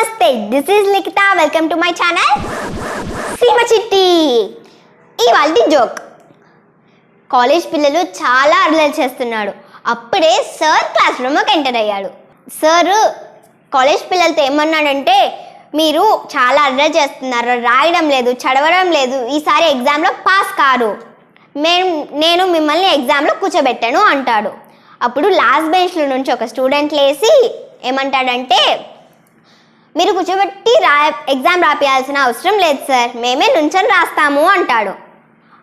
నమస్తే this is Likhita welcome to my channel Seema Chitti ఇవాళ joke college పిల్లలు చాలా అర్లలు చేస్తున్నాడు. అప్పుడే సార్ క్లాస్ రూమ్కి ఎంటర్ అయ్యాడు. సార్ కాలేజ్ పిల్లలతో ఏమన్నాడంటే మీరు చాలా అర్రలు చేస్తున్నారు. రాయడం లేదు చదవడం లేదు. ఈసారి ఎగ్జామ్లో పాస్ కారు. మేము నేను మిమ్మల్ని ఎగ్జామ్లో కూర్చోబెట్టాను అంటాడు. అప్పుడు లాస్ట్ బెంచ్లో నుంచి ఒక స్టూడెంట్ లేసి ఏమంటాడంటే మీరు కూర్చోబెట్టి రా ఎగ్జామ్ రాపియాల్సిన అవసరం లేదు సార్ మేమే నుంచొని రాస్తాము అంటాడు.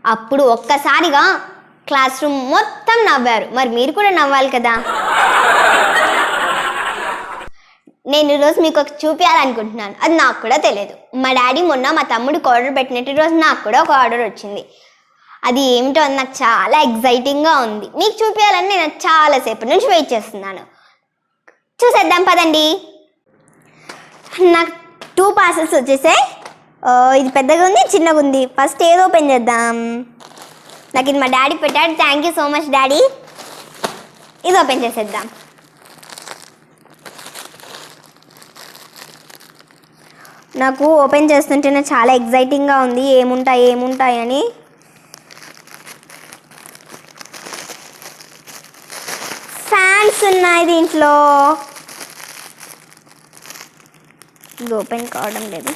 అప్పుడు ఒక్కసారిగా క్లాస్ రూమ్ మొత్తం నవ్వారు. మరి మీరు కూడా నవ్వాలి కదా? నేను ఈరోజు మీకు ఒక చూపించాలనుకుంటున్నాను అది నాకు కూడా తెలియదు. మా డాడీ మొన్న మా తమ్ముడికి ఆర్డర్ పెట్టినట్టు ఈరోజు నాకు కూడా ఒక ఆర్డర్ వచ్చింది. అది ఏమిటో అని నాకు చాలా ఎగ్జైటింగ్గా ఉంది. మీకు చూపించాలని నేను చాలాసేపటి నుంచి వెయిట్ చేస్తున్నాను. చూసేద్దాం పదండి. నాకు టూ పార్సల్స్ వచ్చేసాయి. ఇది పెద్దగా ఉంది చిన్నగా ఉంది. ఫస్ట్ ఏది ఓపెన్ చేద్దాం? నాకు ఇది మా డాడీ పెట్టాడు. Thank you so much daddy. ఇది ఓపెన్ చేసేద్దాం. నాకు ఓపెన్ చేస్తుంటేనే చాలా ఎగ్జైటింగ్గా ఉంది. ఏముంటాయి ఏముంటాయి అని. ఫ్యాన్స్ ఉన్నాయి దీంట్లో. ఇది ఓపెన్ కావడం లేదు.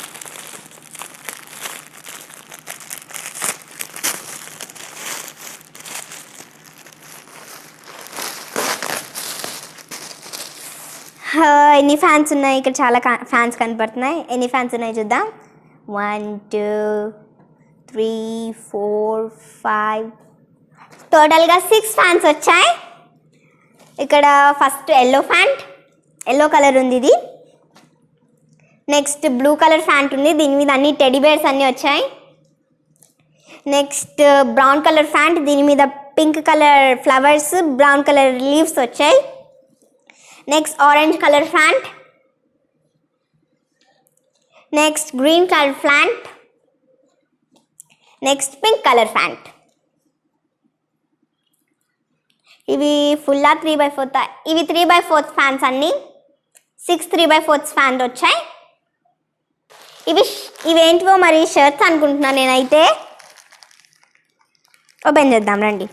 ఎన్ని ఫ్యాన్స్ ఉన్నాయి? ఇక్కడ చాలా ఫ్యాన్స్ కనపడుతున్నాయి. ఎన్ని ఫ్యాన్స్ ఉన్నాయి చూద్దాం. One two three four five. టోటల్గా సిక్స్ ఫ్యాన్స్ వచ్చాయి. ఇక్కడ first yellow pant yellow colour ఉంది ఇది. నెక్స్ట్ బ్లూ కలర్ ఫ్యాంట్ ఉంది. దీని మీద అన్ని టెడీ బేర్స్ అన్నీ వచ్చాయి. నెక్స్ట్ బ్రౌన్ కలర్ ఫ్యాంట్ దీని మీద pink colour flowers brown colour leaves వచ్చాయి. Next orange colour pant next green colour pant next pink colour pant ఇవి ఫుల్లా త్రీ బై ఫోర్త్ ఇవి త్రీ బై ఫోర్త్ ఫ్యాన్స్ అన్నీ. Six three by fourth pant వచ్చాయి. ఇవి ఇవేంటివో మరి షర్ట్స్ అనుకుంటున్నాను నేనైతే. ఓపెన్ చేద్దాం రండి.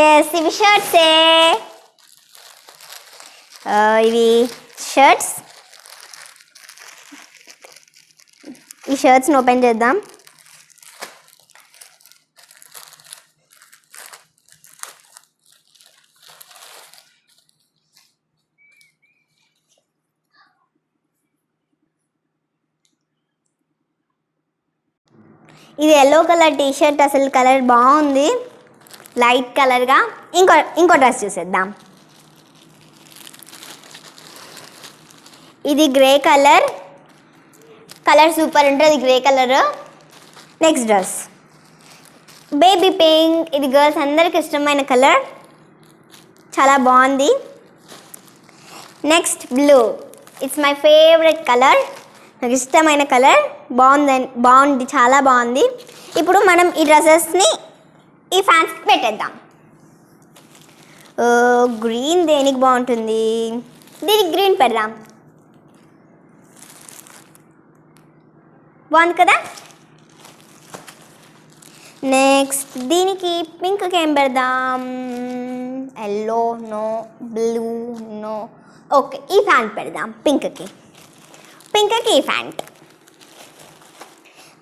ఎస్ ఇవి షర్ట్సే ఇవి షర్ట్స్ ఈ షర్ట్స్ని ఓపెన్ చేద్దాం. ఇది ఎల్లో కలర్ టీ షర్ట్ అసలు కలర్ బాగుంది. లైట్ కలర్గా ఇంకో ఇంకో డ్రెస్ చూసేద్దాం. ఇది గ్రే కలర్ కలర్ సూపర్ ఉంటుంది grey colour next dress baby pink ఇది గర్ల్స్ అందరికి ఇష్టమైన కలర్ చాలా బాగుంది. Next blue it's my favourite colour నాకు ఇష్టమైన కలర్ బాగుందని బాగుంది చాలా బాగుంది. ఇప్పుడు మనం ఈ డ్రెస్సెస్ని ఈ ఫ్యాన్స్కి పెట్టేద్దాం. గ్రీన్ దేనికి బాగుంటుంది? దీనికి గ్రీన్ పెడదాం. బాగుంది కదా? నెక్స్ట్ దీనికి పింక్కి ఏం పెడదాం? Yellow no blue no. Okay ఈ ప్యాంట్ పెడదాం పింక్కి. పింక్కి ఈ ఫ్యాంట్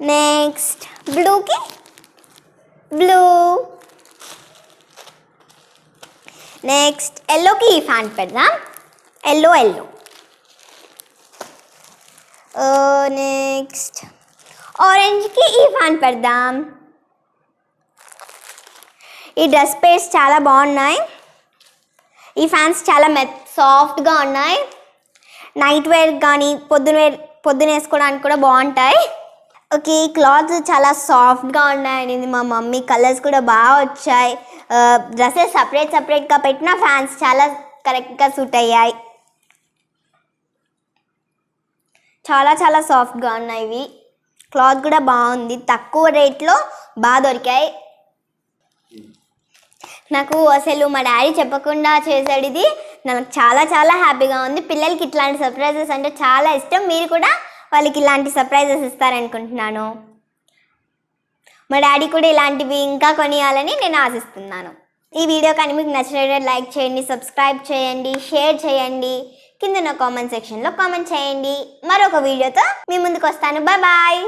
నెక్స్ట్ బ్లూకి బ్లూ నెక్స్ట్ ఎల్లోకి ఈ ఫ్యాంట్ పెడదాం ఎల్లో ఎల్లో నెక్స్ట్ ఆరెంజ్కి ఈ ఫ్యాంట్ పెడదాం ఈ డ్రెస్ పేస్ చాలా బాగున్నాయి ఈ ఫ్యాన్స్ చాలా మెత్ సాఫ్ట్గా ఉన్నాయి నైట్ వేర్ కానీ పొద్దున వేర్ పొద్దున వేసుకోవడానికి కూడా బాగుంటాయి. ఓకే ఈ క్లాత్స్ చాలా సాఫ్ట్గా ఉన్నాయని మా మమ్మీ కలర్స్ కూడా బాగా వచ్చాయి. డ్రెస్సెస్ సపరేట్ సపరేట్గా పెట్టిన ఫ్యాన్స్ చాలా కరెక్ట్గా సూట్ అయ్యాయి. చాలా చాలా సాఫ్ట్గా ఉన్నాయి ఇవి. క్లాత్ కూడా బాగుంది. తక్కువ రేట్లో బాగా దొరికాయి. నాకు అసలు మా డాడీ చెప్పకుండా చేశాడు ఇది. నాకు చాలా చాలా హ్యాపీగా ఉంది. పిల్లలకి ఇట్లాంటి సర్ప్రైజెస్ అంటే చాలా ఇష్టం. మీరు కూడా వాళ్ళకి ఇలాంటి సర్ప్రైజెస్ ఇస్తారనుకుంటున్నాను. మా డాడీ కూడా ఇలాంటివి ఇంకా కొనియాలని నేను ఆశిస్తున్నాను. ఈ వీడియో కానీ మీకు నచ్చినట్లయితే లైక్ చేయండి సబ్స్క్రైబ్ చేయండి షేర్ చేయండి. కింద నా కామెంట్ సెక్షన్లో కామెంట్ చేయండి. మరొక వీడియోతో మీ ముందుకు వస్తాను. Bye bye